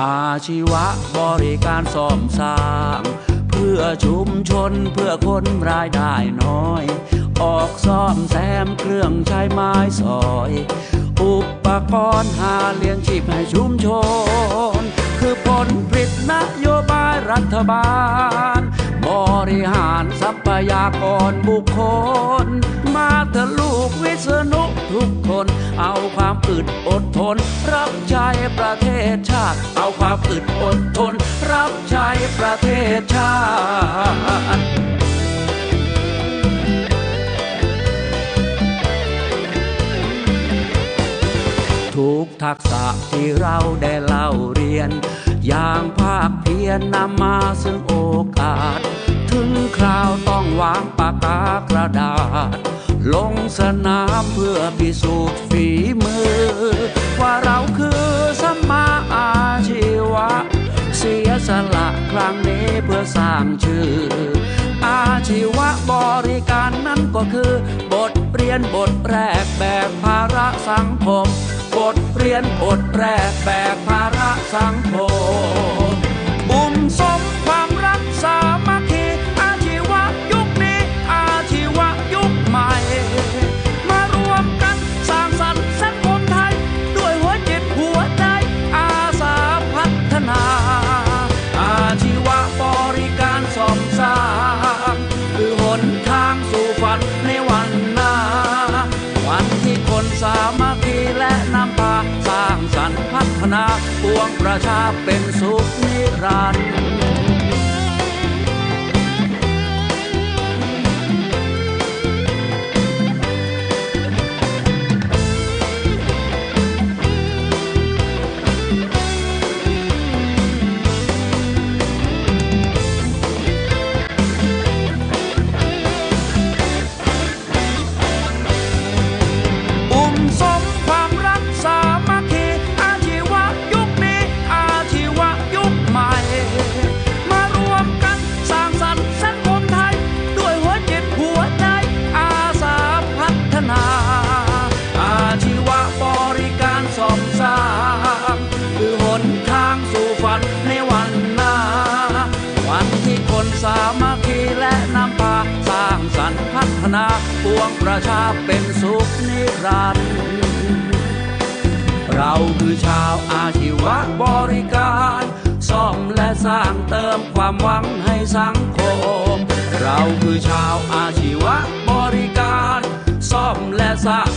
อาชีวะบริการซ่อมสร้าง เพื่อชุมชนเพื่อคนรายได้น้อย ออกซ่อมแซมเครื่องใช้ไม้สอย อุปกรณ์หาเลี้ยงชีพให้ชุมชน คือผลผลิตนโยบายรัฐบาล บริหารทรัพยากรบุคคล มาเถอะลูกวิษณุทุกคน เอาความอึดอดทน รับใช้ประเทศชาติ อึดอดทน รับใช้ประเทศชาติทุกทักษะที่เราได้เล่าเรียน อย่างภาคเพียรนำมาซึ่งโอกาส ถึงคราวต้องวางปากกากระดาษ ลงสนามเพื่อพิสูจน์ฝีมือว่า สละครั้งนี้เพื่อสร้างชื่อ อาชีวะบริการนั้นก็คือ บทเรียนบทแรกแบกภาระสังคม บทเรียนบทแรกแบกภาระสังคม พนาปวงประชาเป็นสุขนิรันดร์ นาปวงประชาเป็นสุขนิรันดร์เราคือชาวอาชีวะบริการซ่อมและสร้างเติมความหวังให้สังคม เราคือชาวอาชีวะบริการซ่อมและสร้าง